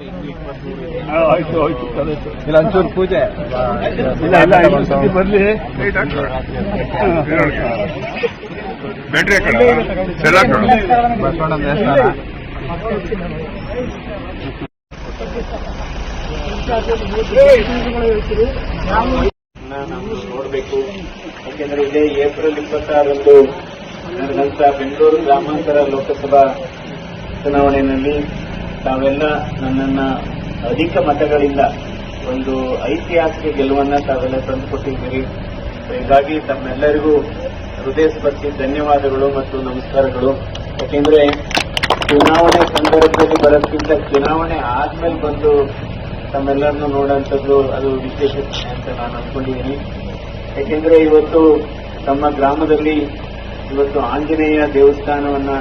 ಆಯ್ತು ಆಯ್ತು ಇಲ್ಲ ಒಂಚೂರು ಪೂಜೆ. ಇಲ್ಲ ಇಲ್ಲ ಬರ್ಲಿ ಬಸವಣ್ಣ ದೇವಸ್ಥಾನ ನಾವು ನೋಡಬೇಕು ಯಾಕೆಂದ್ರೆ ಇದೇ ಏಪ್ರಿಲ್ ಇಪ್ಪತ್ತಾರರಂದು ನಡೆದಂತ ಬೆಂಗಳೂರು ಗ್ರಾಮಾಂತರ ಲೋಕಸಭಾ ಚುನಾವಣೆಯಲ್ಲಿ ತಾವೆಲ್ಲ ನನ್ನನ್ನ ಅಧಿಕ ಮತಗಳಿಂದ ಒಂದು ಐತಿಹಾಸಿಕ ಗೆಲುವನ್ನ ತಾವೆಲ್ಲ ತಂದುಕೊಟ್ಟಿದ್ದೀರಿ. ಹೀಗಾಗಿ ತಮ್ಮೆಲ್ಲರಿಗೂ ಹೃದಯ ಸ್ಪರ್ಶಿ ಧನ್ಯವಾದಗಳು ಮತ್ತು ನಮಸ್ಕಾರಗಳು. ಯಾಕೆಂದ್ರೆ ಚುನಾವಣೆ ಸಂದರ್ಭದಲ್ಲಿ ಬರೋದಕ್ಕಿಂತ ಚುನಾವಣೆ ಆದ್ಮೇಲೆ ಬಂದು ತಮ್ಮೆಲ್ಲರನ್ನು ನೋಡುವಂಥದ್ದು ಅದು ವಿಶೇಷ ಅಂತ ನಾನು ಅನ್ಕೊಂಡಿದ್ದೀನಿ ಯಾಕೆಂದ್ರೆ ಇವತ್ತು ತಮ್ಮ ಗ್ರಾಮದಲ್ಲಿ ಇವತ್ತು ಆಂಜನೇಯ ದೇವಸ್ಥಾನವನ್ನ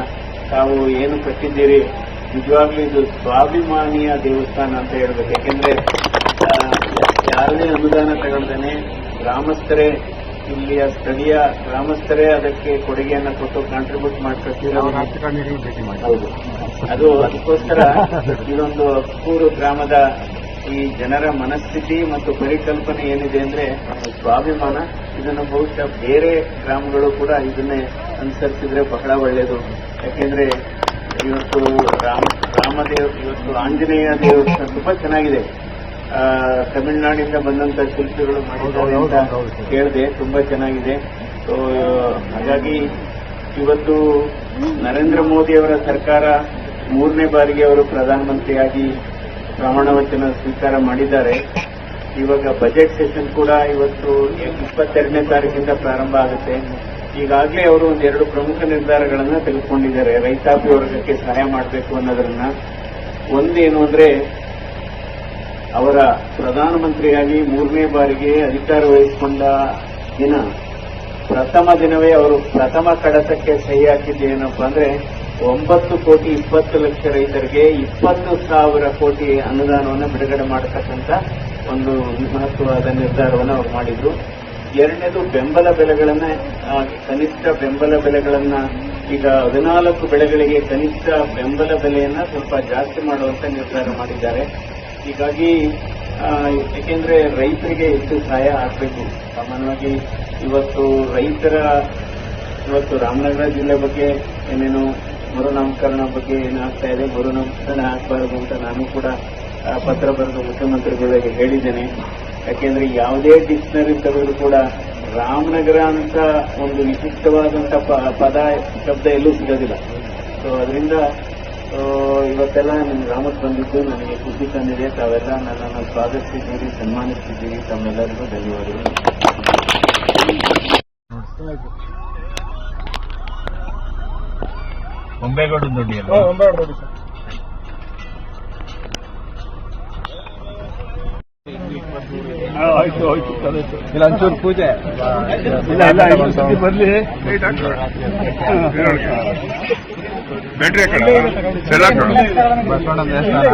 ತಾವು ಏನು ಕಟ್ಟಿದ್ದೀರಿ ನಿಜವಾಗ್ಲೂ ಇದು ಸ್ವಾಭಿಮಾನಿಯ ದೇವಸ್ಥಾನ ಅಂತ ಹೇಳ್ಬೇಕು. ಯಾಕೆಂದ್ರೆ ಯಾರನ್ನೇ ಅನುದಾನ ತಗೊಳ್ದೇನೆ ಗ್ರಾಮಸ್ಥರೇ ಇಲ್ಲಿಯ ಸ್ಥಳೀಯ ಗ್ರಾಮಸ್ಥರೇ ಅದಕ್ಕೆ ಕೊಡುಗೆಯನ್ನು ಕೊಟ್ಟು ಕಾಂಟ್ರಿಬ್ಯೂಟ್ ಮಾಡ್ಕೊಳ್ತಿರೋದು ಭೇಟಿ ಮಾಡಿ ಹೌದು. ಅದು ಅದಕ್ಕೋಸ್ಕರ ಇದೊಂದು ಅಕ್ಕೂರು ಗ್ರಾಮದ ಈ ಜನರ ಮನಸ್ಥಿತಿ ಮತ್ತು ಪರಿಕಲ್ಪನೆ ಏನಿದೆ ಅಂದ್ರೆ ಸ್ವಾಭಿಮಾನ. ಇದನ್ನು ಬಹುಶಃ ಬೇರೆ ಗ್ರಾಮಗಳು ಕೂಡ ಇದನ್ನೇ ಅನುಸರಿಸಿದ್ರೆ ಬಹಳ ಒಳ್ಳೆಯದು ಯಾಕೆಂದ್ರೆ ಇವತ್ತು ರಾಮ ರಾಮದೇವ್ ಇವತ್ತು ಆಂಜನೇಯ ದೇವಸ್ಥಾನ ತುಂಬಾ ಚೆನ್ನಾಗಿದೆ. ತಮಿಳುನಾಡಿಂದ ಬಂದಂತ ಶಿಲ್ಪಿಗಳು ಮಾಡಿದ್ದಾರೆ ಅಂತ ಕೇಳಿದೆ ತುಂಬಾ ಚೆನ್ನಾಗಿದೆ. ಸೊ ಹಾಗಾಗಿ ಇವತ್ತು ನರೇಂದ್ರ ಮೋದಿ ಅವರ ಸರ್ಕಾರ ಮೂರನೇ ಬಾರಿಗೆ ಅವರು ಪ್ರಧಾನಮಂತ್ರಿಯಾಗಿ ಪ್ರಮಾಣ ವಚನ ಸ್ವೀಕಾರ ಮಾಡಿದ್ದಾರೆ. ಇವಾಗ ಬಜೆಟ್ ಸೆಷನ್ ಕೂಡ ಇವತ್ತು ಇಪ್ಪತ್ತೆರಡನೇ ತಾರೀಕಿಂದ ಪ್ರಾರಂಭ ಆಗುತ್ತೆ. ಈಗಾಗಲೇ ಅವರು ಒಂದೆರಡು ಪ್ರಮುಖ ನಿರ್ಧಾರಗಳನ್ನು ತೆಗೆದುಕೊಂಡಿದ್ದಾರೆ. ರೈತಾಪಿ ವರ್ಗಕ್ಕೆ ಸಹಾಯ ಮಾಡಬೇಕು ಅನ್ನೋದನ್ನ ಒಂದೇನು ಅಂದ್ರೆ, ಅವರ ಪ್ರಧಾನಮಂತ್ರಿಯಾಗಿ ಮೂರನೇ ಬಾರಿಗೆ ಅಧಿಕಾರ ವಹಿಸಿಕೊಂಡ ದಿನ, ಪ್ರಥಮ ದಿನವೇ ಅವರು ಪ್ರಥಮ ಕಡತಕ್ಕೆ ಸಹಿ ಹಾಕಿದ್ದೇನಪ್ಪ ಅಂದ್ರೆ, ಒಂಬತ್ತು ಕೋಟಿ ಇಪ್ಪತ್ತು ಲಕ್ಷ ರೈತರಿಗೆ ಇಪ್ಪತ್ತು ಸಾವಿರ ಕೋಟಿ ಅನುದಾನವನ್ನು ಬಿಡುಗಡೆ ಮಾಡತಕ್ಕಂತ ಒಂದು ಮಹತ್ವವಾದ ನಿರ್ಧಾರವನ್ನು ಅವರು ಮಾಡಿದ್ರು. ಎರಡನೇದು ಬೆಂಬಲ ಬೆಲೆಗಳನ್ನ ಕನಿಷ್ಠ ಬೆಂಬಲ ಬೆಲೆಗಳನ್ನ ಈಗ ಹದಿನಾಲ್ಕು ಬೆಳೆಗಳಿಗೆ ಕನಿಷ್ಠ ಬೆಂಬಲ ಬೆಲೆಯನ್ನ ಸ್ವಲ್ಪ ಜಾಸ್ತಿ ಮಾಡುವಂತ ನಿರ್ಧಾರ ಮಾಡಿದ್ದಾರೆ. ಹೀಗಾಗಿ ಏಕೆಂದ್ರೆ ರೈತರಿಗೆ ಹೆಚ್ಚು ಸಹಾಯ ಆಗಬೇಕು. ಸಾಮಾನ್ಯವಾಗಿ ಇವತ್ತು ರೈತರ, ಇವತ್ತು ರಾಮನಗರ ಜಿಲ್ಲೆ ಬಗ್ಗೆ ಏನೇನು ಮರುನಾಮಕರಣ ಬಗ್ಗೆ ಏನಾಗ್ತಾ ಇದೆ, ಮರುನಾಮಕರಣ ಆಗಬಾರದು ಅಂತ ನಾನು ಕೂಡ ಪತ್ರ ಬರೆದು ಮುಖ್ಯಮಂತ್ರಿಗಳಿಗೆ ಹೇಳಿದ್ದೇನೆ. ಯಾಕೆಂದ್ರೆ ಯಾವುದೇ ಡಿಕ್ಷನರಿ ತೆಗೆದು ಕೂಡ ರಾಮನಗರ ಅಂತ ಒಂದು ವಿಶಿಷ್ಟವಾದಂಥ ಪದ ಶಬ್ದ ಎಲ್ಲೂ ಸಿಗೋದಿಲ್ಲ. ಸೊ ಅದರಿಂದ ಇವತ್ತೆಲ್ಲ ನಿಮ್ಮ ಗ್ರಾಮಕ್ಕೆ ಬಂದಿದ್ದು ನನಗೆ ಖುಷಿ ತಂದಿದೆ. ತಾವೆಲ್ಲ ನನ್ನನ್ನು ಸ್ವಾಗತಿಸಿದ್ದೀರಿ ಸನ್ಮಾನಿಸಿದ್ದೀರಿ. ತಮ್ಮೆಲ್ಲರಿಗೂ ಧನ್ಯವಾದಗಳು. ಒಂಬೇಗೌಡ ದೊಡ್ಡಿಯಲ್ಲಿ ಇಲ್ಲ ಒಂಚೂರು ಪೂಜೆ. ಇಲ್ಲ ಇಲ್ಲ ಸತಿ ಬರ್ಲಿ. ಬಸವಣ್ಣ ದೇವಸ್ಥಾನ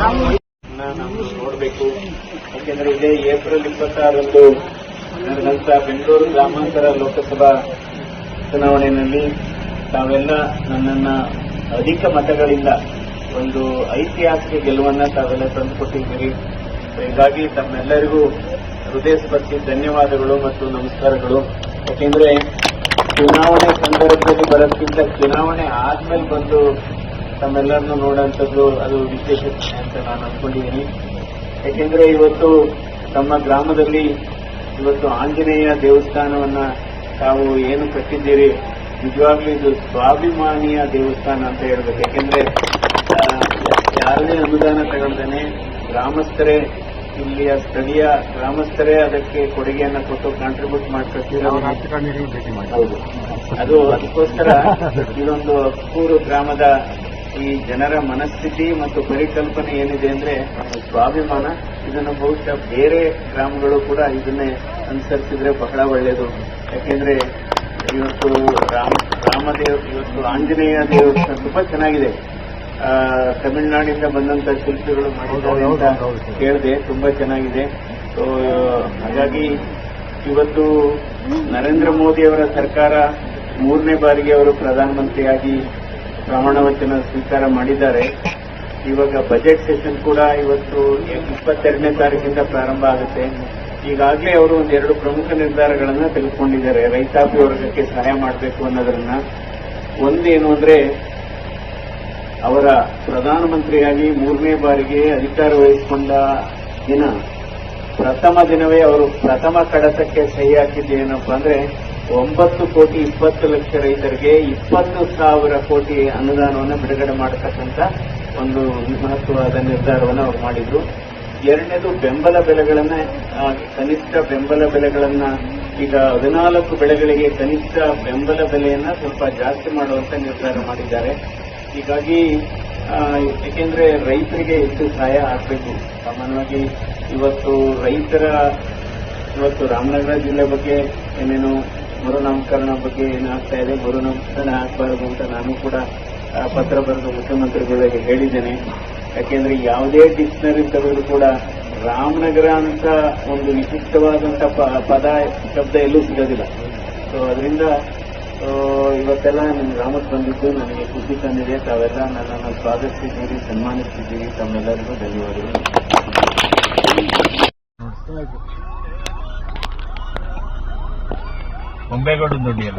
ನಾವು ನೋಡಬೇಕು ಯಾಕೆಂದ್ರೆ ಇದೇ ಏಪ್ರಿಲ್ ಇಪ್ಪತ್ತಾರರಂದು ನಡೆದಂತ ಬೆಂಗಳೂರು ಗ್ರಾಮಾಂತರ ಲೋಕಸಭಾ ಚುನಾವಣೆಯಲ್ಲಿ ತಾವೆಲ್ಲ ನನ್ನನ್ನ ಅಧಿಕ ಮತಗಳಿಂದ ಒಂದು ಐತಿಹಾಸಿಕ ಗೆಲುವನ್ನ ತಾವೆಲ್ಲ ತಂದುಕೊಟ್ಟಿದ್ದೀರಿ. ಹೀಗಾಗಿ ತಮ್ಮೆಲ್ಲರಿಗೂ ಹೃದಯ ಸ್ಪರ್ಶಿ ಧನ್ಯವಾದಗಳು ಮತ್ತು ನಮಸ್ಕಾರಗಳು. ಯಾಕೆಂದ್ರೆ ಚುನಾವಣೆ ಸಂದರ್ಭದಲ್ಲಿ ಬರೋದಕ್ಕಿಂತ ಚುನಾವಣೆ ಆದ್ಮೇಲೆ ಬಂದು ತಮ್ಮೆಲ್ಲರನ್ನು ನೋಡುವಂಥದ್ದು ಅದು ವಿಶೇಷ ಅಂತ ನಾನು ಅನ್ಕೊಂಡಿದ್ದೀನಿ ಯಾಕೆಂದ್ರೆ ಇವತ್ತು ತಮ್ಮ ಗ್ರಾಮದಲ್ಲಿ ಇವತ್ತು ಆಂಜನೇಯ ದೇವಸ್ಥಾನವನ್ನ ತಾವು ಏನು ಕಟ್ಟಿದ್ದೀರಿ ನಿಜವಾಗ್ಲೂ ಇದು ಸ್ವಾಭಿಮಾನಿಯ ದೇವಸ್ಥಾನ ಅಂತ ಹೇಳ್ಬೇಕು. ಯಾಕೆಂದ್ರೆ ಯಾರದೇ ಅನುದಾನ ತಗೊಳ್ತಾನೆ ಗ್ರಾಮಸ್ಥರೇ ಇಲ್ಲಿಯ ಸ್ಥಳೀಯ ಗ್ರಾಮಸ್ಥರೇ ಅದಕ್ಕೆ ಕೊಡುಗೆಯನ್ನ ಕೊಟ್ಟು ಕಾಂಟ್ರಿಬ್ಯೂಟ್ ಹೌದು. ಅದು ಅದಕ್ಕೋಸ್ಕರ ಇದೊಂದು ಅಕ್ಕೂರು ಗ್ರಾಮದ ಈ ಜನರ ಮನಸ್ಥಿತಿ ಮತ್ತು ಪರಿಕಲ್ಪನೆ ಏನಿದೆ ಅಂದ್ರೆ ಸ್ವಾಭಿಮಾನ. ಇದನ್ನು ಬಹುಶಃ ಬೇರೆ ಗ್ರಾಮಗಳು ಕೂಡ ಇದನ್ನೇ ಅನುಸರಿಸಿದ್ರೆ ಬಹಳ ಒಳ್ಳೆಯದು ಯಾಕೆಂದ್ರೆ ಇವತ್ತು ರಾಮ ರಾಮದೇವ್ ಇವತ್ತು ಆಂಜನೇಯ ದೇವಸ್ಥಾನ ತುಂಬಾ ಚೆನ್ನಾಗಿದೆ. ತಮಿಳುನಾಡಿಂದ ಬಂದಂತ ಶಿಲ್ಪಿಗಳು ಮಾಡಿದ್ದಾರೆ ಅಂತ ಕೇಳಿದೆ ತುಂಬಾ ಚೆನ್ನಾಗಿದೆ. ಸೊ ಹಾಗಾಗಿ ಇವತ್ತು ನರೇಂದ್ರ ಮೋದಿ ಅವರ ಸರ್ಕಾರ ಮೂರನೇ ಬಾರಿಗೆ ಅವರು ಪ್ರಧಾನಮಂತ್ರಿಯಾಗಿ ಪ್ರಮಾಣ ವಚನ ಸ್ವೀಕಾರ ಮಾಡಿದ್ದಾರೆ. ಇವಾಗ ಬಜೆಟ್ ಸೆಷನ್ ಕೂಡ ಇವತ್ತು ಇಪ್ಪತ್ತೆರಡನೇ ತಾರೀಕಿಂದ ಪ್ರಾರಂಭ ಆಗುತ್ತೆ. ಈಗಾಗಲೇ ಅವರು ಒಂದೆರಡು ಪ್ರಮುಖ ನಿರ್ಧಾರಗಳನ್ನು ತೆಗೆದುಕೊಂಡಿದ್ದಾರೆ. ರೈತಾಪಿ ವರ್ಗಕ್ಕೆ ಸಹಾಯ ಮಾಡಬೇಕು ಅನ್ನೋದನ್ನ. ಒಂದೇನು ಅಂದ್ರೆ, ಅವರ ಪ್ರಧಾನಮಂತ್ರಿಯಾಗಿ ಮೂರನೇ ಬಾರಿಗೆ ಅಧಿಕಾರ ವಹಿಸಿಕೊಂಡ ದಿನ, ಪ್ರಥಮ ದಿನವೇ ಅವರು ಪ್ರಥಮ ಕಡತಕ್ಕೆ ಸಹಿ ಹಾಕಿದ್ದೇನಪ್ಪ ಅಂದ್ರೆ, ಒಂಬತ್ತು ಕೋಟಿ ಇಪ್ಪತ್ತು ಲಕ್ಷ ರೈತರಿಗೆ ಇಪ್ಪತ್ತು ಸಾವಿರ ಕೋಟಿ ಅನುದಾನವನ್ನು ಬಿಡುಗಡೆ ಮಾಡತಕ್ಕಂತ ಒಂದು ಮಹತ್ವವಾದ ನಿರ್ಧಾರವನ್ನು ಅವರು ಮಾಡಿದ್ರು. ಎರಡನೇದು ಬೆಂಬಲ ಬೆಲೆಗಳನ್ನ ಕನಿಷ್ಠ ಬೆಂಬಲ ಬೆಲೆಗಳನ್ನ ಈಗ ಹದಿನಾಲ್ಕು ಬೆಳೆಗಳಿಗೆ ಕನಿಷ್ಠ ಬೆಂಬಲ ಬೆಲೆಯನ್ನ ಸ್ವಲ್ಪ ಜಾಸ್ತಿ ಮಾಡುವಂತ ನಿರ್ಧಾರ ಮಾಡಿದ್ದಾರೆ. ಹೀಗಾಗಿ ಏಕೆಂದ್ರೆ ರೈತರಿಗೆ ಹೆಚ್ಚು ಸಹಾಯ ಆಗಬೇಕು. ಸಾಮಾನ್ಯವಾಗಿ ಇವತ್ತು ರೈತರ, ಇವತ್ತು ರಾಮನಗರ ಜಿಲ್ಲೆ ಬಗ್ಗೆ ಏನೇನು ಮರುನಾಮಕರಣ ಬಗ್ಗೆ ಏನಾಗ್ತಾ ಇದೆ, ಮರುನಾಮಕರಣ ಆಗಬಾರದು ಅಂತ ನಾನು ಕೂಡ ಪತ್ರ ಬರೆದು ಮುಖ್ಯಮಂತ್ರಿಗಳಿಗೆ ಹೇಳಿದ್ದೇನೆ. ಯಾಕೆಂದ್ರೆ ಯಾವುದೇ ಡಿಕ್ಷನರಿ ತೆಗೆದು ಕೂಡ ರಾಮನಗರ ಅಂತ ಒಂದು ವಿಶಿಷ್ಟವಾದಂತಹ ಪದ ಶಬ್ದ ಎಲ್ಲೂ ಸಿಗೋದಿಲ್ಲ. ಸೊ ಅದರಿಂದ ಇವತ್ತೆಲ್ಲ ನಿಮ್ಮ ಗ್ರಾಮಕ್ಕೆ ಬಂದಿದ್ದು ನನಗೆ ಖುಷಿ ತಂದಿದೆ. ತಾವೆಲ್ಲ ನನ್ನನ್ನು ಸ್ವಾಗತಿಸಿದ್ದೀರಿ ಸನ್ಮಾನಿಸಿದ್ದೀರಿ ತಮ್ಮೆಲ್ಲರಿಗೂ ಧನ್ಯವಾದಗಳು. ಹೊಂಬೇಗೌಡ ದುಡ್ಡಿಯಲ್ಲ